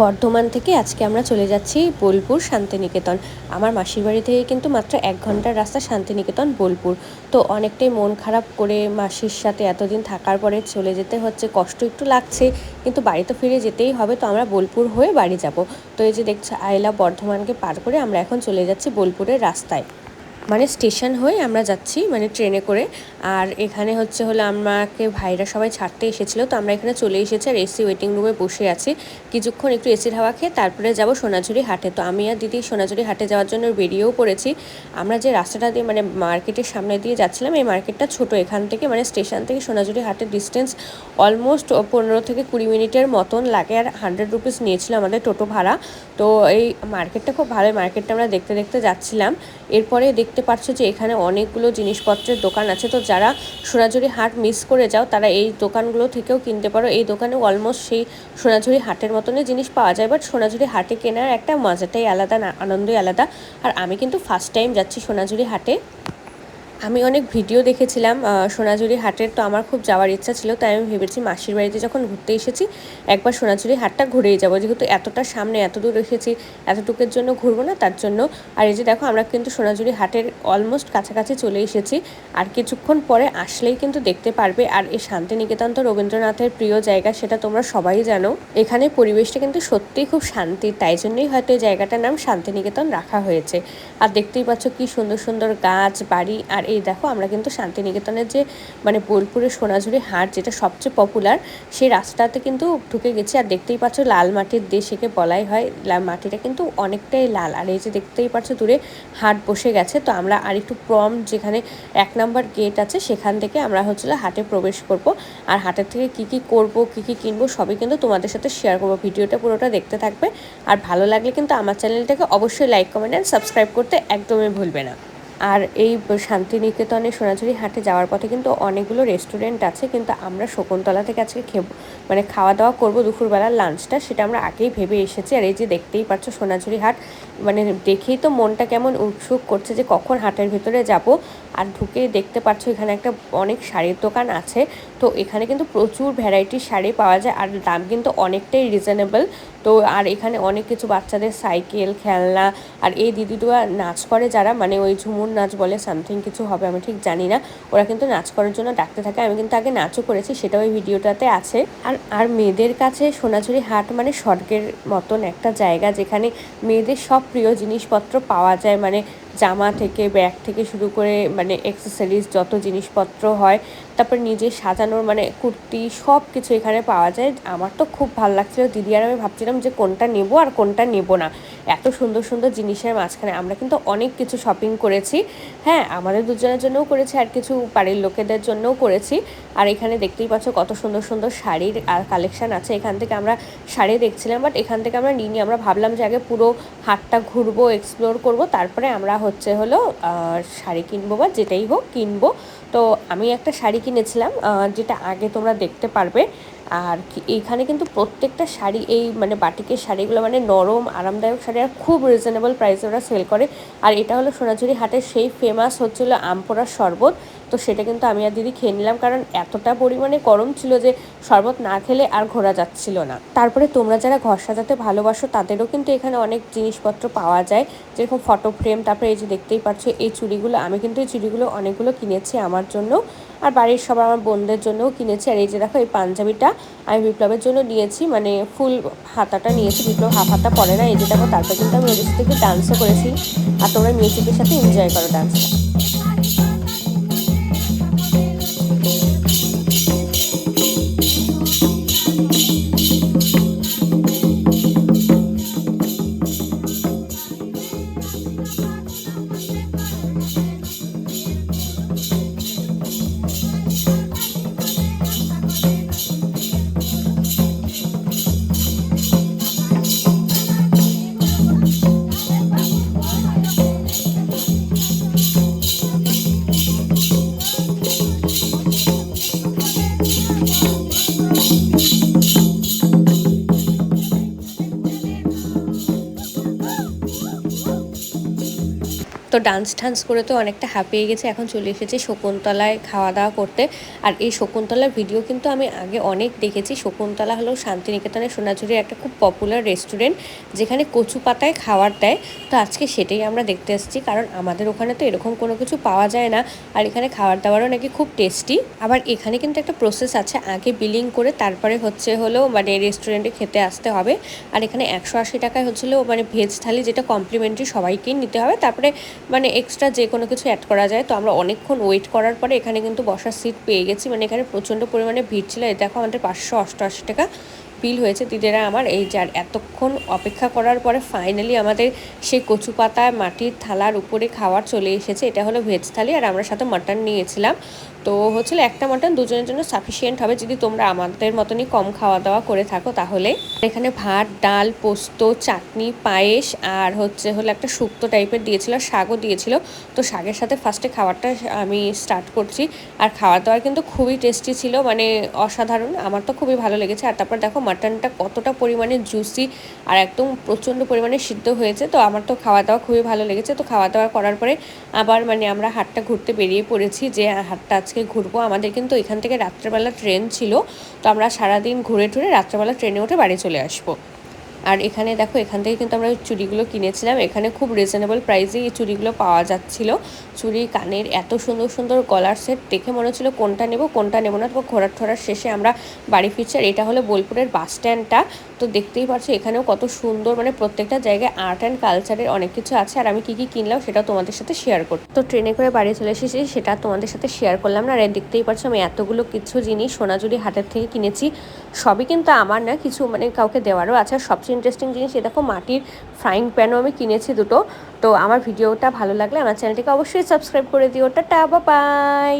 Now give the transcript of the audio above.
বর্ধমান থেকে আজকে আমরা চলে যাচ্ছি বোলপুর শান্তিনিকেতন। আমার মাসির বাড়ি থেকে কিন্তু মাত্র এক ঘণ্টার রাস্তা শান্তিনিকেতন বোলপুর। তো অনেকটাই মন খারাপ করে মাসির সাথে এতদিন থাকার পরে চলে যেতে হচ্ছে, কষ্ট একটু লাগছে, কিন্তু বাড়ি তো ফিরে যেতেই হবে, তো আমরা বোলপুর হয়ে বাড়ি যাব। তো এই যে দেখছ আইলা বর্ধমানকে পার করে আমরা এখন চলে যাচ্ছি বোলপুরের রাস্তায়। মানে স্টেশন হয়ে আমরা যাচ্ছি মানে ট্রেনে করে। আর এখানে হচ্ছে হলো আমাকে ভাইরা সবাই ছাড়তে এসেছিল, তো আমরা এখানে চলে এসেছি আর এসি ওয়েটিং রুমে বসে আছি। কিছুক্ষণ একটু এসির হাওয়া খেয়ে তারপরে যাব সোনাঝুরি হাটে। তো আমি আর দিদি সোনাঝুরি হাটে যাওয়ার জন্য বেরিয়েও পড়েছি। আমরা যে রাস্তাটা দিয়ে মানে মার্কেটের সামনে দিয়ে যাচ্ছিলাম, এই মার্কেটটা ছোট। এখান থেকে মানে স্টেশন থেকে সোনাঝুরি হাটের ডিস্টেন্স অলমোস্ট পনেরো থেকে কুড়ি মিনিটের মতন লাগে। আর হান্ড্রেড রুপিস নিয়েছিল আমাদের টোটো ভাড়া। তো এই মার্কেটটা খুব ভালো মার্কেটটা আমরা দেখতে দেখতে যাচ্ছিলাম। এরপরে দেখতে পাচ্ছ যে এখানে অনেকগুলো জিনিসপত্রের দোকান আছে। তো যারা সোনাঝুরি হাট মিস করে যাও, তারা এই দোকানগুলো থেকেও কিনতে পারো। এই দোকানে অলমোস্ট সেই সোনাঝুরি হাটের মতনই জিনিস পাওয়া যায়। বাট সোনাঝুরি হাটে কেনার একটা মজাটাই আলাদা আনন্দই আলাদা। আর আমি কিন্তু ফার্স্ট টাইম যাচ্ছি সোনাঝুরি হাটে। আমি অনেক ভিডিও দেখেছিলাম সোনাঝুরি হাটের, তো আমার খুব যাওয়ার ইচ্ছা ছিল, তাই আমি ভেবেছি মাসির বাড়িতে যখন ঘুরতে এসেছি, একবার সোনাঝুরি হাটটা ঘুরেই যাব। যেহেতু এতটা সামনে, এত দূর এসেছি, এতটুকের জন্য ঘুরবো না, তার জন্য। আর এই যে দেখো, আমরা কিন্তু সোনাঝুরি হাটের অলমোস্ট কাছাকাছি চলে এসেছি, আর কিছুক্ষণ পরে আসলেই কিন্তু দেখতে পারবে। আর এই শান্তিনিকেতন তো রবীন্দ্রনাথের প্রিয় জায়গা, সেটা তোমরা সবাই জানো। এখানে পরিবেশটা কিন্তু সত্যিই খুব শান্তির তাই জন্যই হয়তো এই জায়গাটার নাম শান্তিনিকেতন রাখা হয়েছে। আর দেখতেই পাচ্ছ কি সুন্দর সুন্দর গাছ, বাড়ি, আর এই দেখো, আমরা কিন্তু শান্তিনিকেতনের যে মানে বোলপুরের সোনাঝুরি হাট, যেটা সবচেয়ে পপুলার সেই রাস্তাতে কিন্তু ঢুকে গেছি। আর দেখতেই পাচ্ছ, লাল মাটির দেশ একে বলাই হয়। মাটিটা কিন্তু অনেকটাই লাল। আর এই যে দেখতেই পাচ্ছ, দূরে হাট বসে গেছে। তো আমরা আর একটু প্রম যেখানে এক নম্বর গেট আছে, সেখান থেকে আমরা হচ্ছিল হাটে প্রবেশ করব। আর হাটের থেকে কি কি করব, কি কি কিনবো, সবই কিন্তু তোমাদের সাথে শেয়ার করব। ভিডিওটা পুরোটা দেখতে থাকবে। আর ভালো লাগলে কিন্তু আমার চ্যানেলটাকে অবশ্যই লাইক কমেন্ট অ্যান্ড সাবস্ক্রাইব করতে একদমই ভুলবে না। আর এই শান্তিনিকেতনে সোনাঝুরি হাটে যাওয়ার পথে কিন্তু অনেকগুলো রেস্টুরেন্ট আছে, কিন্তু আমরা শকুন্তলা থেকে আজকে খেব মানে খাওয়া দাওয়া করব দুপুরবেলার লাঞ্চটা সেটা আমরা আগেই ভেবে এসেছি। আর এই যে দেখতেই পাচ্ছ সোনাঝুরি হাট মানে দেখেই তো মনটা কেমন উৎসুক করছে যে কখন হাটের ভেতরে যাব। আর ঢুকে দেখতে পাচ্ছ এখানে একটা অনেক শাড়ির দোকান আছে, তো এখানে কিন্তু প্রচুর ভ্যারাইটির শাড়ি পাওয়া যায়, আর দাম কিন্তু অনেকটাই রিজনেবল তো আর এখানে অনেক কিছু বাচ্চাদের সাইকেল, খেলনা আর এই দিদিটা নাচ করে যারা মানে ওই ঝুমুর নাচ বলে সামথিং কিছু হবে, আমি ঠিক জানি না। ওরা কিন্তু নাচ করার জন্য ডাকতে থাকে। আমি কিন্তু আগে নাচও করেছি, সেটা ওই ভিডিওটাতে আছে। আর আর মেয়েদের কাছে সোনাঝুরি হাট মানে স্বর্গের মতন একটা জায়গা, যেখানে মেয়েদের সব প্রিয় জিনিসপত্র পাওয়া যায়। মানে জামা থেকে, ব্যাগ থেকে শুরু করে মানে অ্যাক্সেসরিজ যত জিনিসপত্র হয়, তারপর নিজে সাজানোর মানে কুর্তি সব কিছু এখানে পাওয়া যায়। আমার তো খুব ভালো লাগছিল। দিদি আর আমি ভাবছিলাম যে কোনটা নেব আর কোনটা নেব না। এত সুন্দর সুন্দর জিনিসের মাঝখানে আমরা কিন্তু অনেক কিছু শপিং করেছি। হ্যাঁ আমাদের দুজনের জন্যও করেছি আর কিছু বাড়ির লোকেদের জন্যও করেছি। আর এখানে দেখতেই পাচ্ছ কত সুন্দর সুন্দর শাড়ির আর কালেকশান আছে। এখান থেকে আমরা শাড়ি দেখছিলাম বাট এখান থেকে আমরা নিই আমরা ভাবলাম যে আগে পুরো হাটটা ঘুরবো এক্সপ্লোর করব। তারপরে আমরা হচ্ছে হলো শাড়ি কিনবো বা যেটাই হোক কিনবো। তো আমি একটা শাড়ি কিনেছিলাম যেটা আগে তোমরা দেখতে পারবে। আর এইখানে কিন্তু প্রত্যেকটা শাড়ি, এই মানে বাটিকের শাড়িগুলো মানে নরম, আরামদায়ক শাড়ি আর খুব রিজনেবল প্রাইসে ওরা সেল করে। আর এটা হলো সোনাঝুরি হাটের সেই ফেমাস হচ্ছিল আমপোড়ার শরবত। তো সেটা কিন্তু আমি আর দিদি খেয়ে নিলাম, কারণ এতটা পরিমাণে গরম ছিল যে শরবত না খেলে আর ঘোরা যাচ্ছিল না। তারপরে তোমরা যারা ঘর সাজাতে ভালোবাসো, তাদেরও কিন্তু এখানে অনেক জিনিসপত্র পাওয়া যায়, যেরকম ফটো ফ্রেম তারপরে এই যে দেখতেই পাচ্ছ, এই চুড়িগুলো, আমি কিন্তু এই চুড়িগুলো অনেকগুলো কিনেছি আমার জন্য। আর বাড়ির সবার আমার বোনদের জন্যও কিনেছি, আর এই যে দেখো এই পাঞ্জাবিটা আমি বিপ্লবের জন্য নিয়েছি মানে ফুল হাতাটা নিয়েছি, বিপ্লব হাফ হাতা পরে না, এই যে দেখো, তারপর কিন্তু আমি ওদের থেকে ডান্সও করেছি। আর তোমরা মিউজিকের সাথে এনজয় করো ডান্সটা তো ডান্স টান্স করে তো অনেকটা হাঁপিয়ে গেছে। এখন চলে এসেছি শকুন্তলায় খাওয়া দাওয়া করতে। আর এই শকুন্তলার ভিডিও কিন্তু আমি আগে অনেক দেখেছি। শকুন্তলা হলো শান্তিনিকেতনের সোনাঝুরির একটা খুব পপুলার রেস্টুরেন্ট যেখানে কচু পাতায় খাবার দেয়। তো আজকে সেটাই আমরা দেখতে এসেছি, কারণ আমাদের ওখানে তো এরকম কোনো কিছু পাওয়া যায় না। আর এখানে খাবার দাবারও নাকি খুব টেস্টি আবার এখানে কিন্তু একটা প্রসেস আছে, আগে বিলিং করে তারপরে হচ্ছে হলো মানে রেস্টুরেন্টে খেতে আসতে হবে। আর এখানে একশো আশি টাকায় হচ্ছিল মানে ভেজ থালি, যেটা কমপ্লিমেন্টারি সবাইকেই নিতে হবে। তারপরে মানে এক্সট্রা যে কোনো কিছু অ্যাড করা যায়। তো আমরা অনেকক্ষণ ওয়েট করার পরে এখানে কিন্তু বসার সিট পেয়ে গেছি। মানে এখানে প্রচণ্ড পরিমাণে ভিড় ছিল। এই দেখো আমাদের পাঁচশো অষ্টআশি টাকা বিল হয়েছে। দিদিরা আমার এই যার এতক্ষণ অপেক্ষা করার পরে ফাইনালি আমাদের সেই কচু পাতা, মাটির থালার উপরে খাওয়ার চলে এসেছে। এটা হলো ভেজ থালি। আর আমরা সাথে মাটন নিয়েছিলাম। তো হচ্ছিল একটা মাটন দুজনের জন্য সাফিসিয়েন্ট হবে। যদি তোমরা আমাদের মতনই কম খাওয়া দাওয়া করে থাকো তাহলে। এখানে ভাত, ডাল, পোস্ত, চাটনি, পায়েস আর হচ্ছে হলো একটা শুক্তো টাইপের দিয়েছিল, শাকও দিয়েছিল। তো শাকের সাথে ফার্স্টে খাবারটা আমি স্টার্ট করছি। আর খাওয়া দাওয়ার কিন্তু খুবই টেস্টি ছিল মানে অসাধারণ। আমার তো খুবই ভালো লেগেছে। আর তারপর দেখো মাটনটা কতটা পরিমাণে জুসি আর একদম প্রচণ্ড পরিমাণে সিদ্ধ হয়েছে। তো আমার তো খাওয়া দাওয়া খুবই ভালো লেগেছে। তো খাওয়া দাওয়া করার পরে আবার মানে আমরা হাটটা ঘুরতে বেরিয়ে পড়েছি যে হাটটা ঘুরবো। আমাদের কিন্তু এখান থেকে রাত্রেবেলা ট্রেন ছিল। তো আমরা সারাদিন ঘুরে টুরে রাত্রেবেলা ট্রেনে উঠে বাড়ি চলে আসব। আর এখানে দেখো, এখান থেকে কিন্তু আমরা চুড়িগুলো কিনেছিলাম। এখানে খুব রিজনেবল প্রাইসে এই চুড়িগুলো পাওয়া যাচ্ছিল। চুড়ি কানের এত সুন্দর সুন্দর গলার সেট দেখে মনে হচ্ছিল কোনটা নেব, কোনটা নেব না। তো ঘোরার ঠোরার শেষে আমরা বাড়ি ফিরছি। আর এটা হলো বোলপুরের বাস স্ট্যান্ডটা তো দেখতেই পাচ্ছ, এখানেও কত সুন্দর মানে প্রত্যেকটা জায়গায় আর্ট অ্যান্ড কালচারের অনেক কিছু আছে। আর আমি কী কী কিনলাম সেটা তোমাদের সাথে শেয়ার করি তো ট্রেনে করে বাড়ি চলে এসেছি, সেটা তোমাদের সাথে শেয়ার করলাম না। আর দেখতেই পাচ্ছ, আমি এতগুলো কিছু জিনিস সোনাঝুরি হাটের থেকে কিনেছি। সবই কিন্তু আমার না, কিছু মানে কাউকে দেওয়ারও আছে। সবচেয়ে ইন্টারেস্টিং জিনিস এ দেখো মাটির ফ্রাইং প্যানও আমি কিনেছি দুটো। তো আমার ভিডিওটা ভালো লাগলে আমার চ্যানেলটিকে অবশ্যই সাবস্ক্রাইব করে দিও। টাটা বা বাই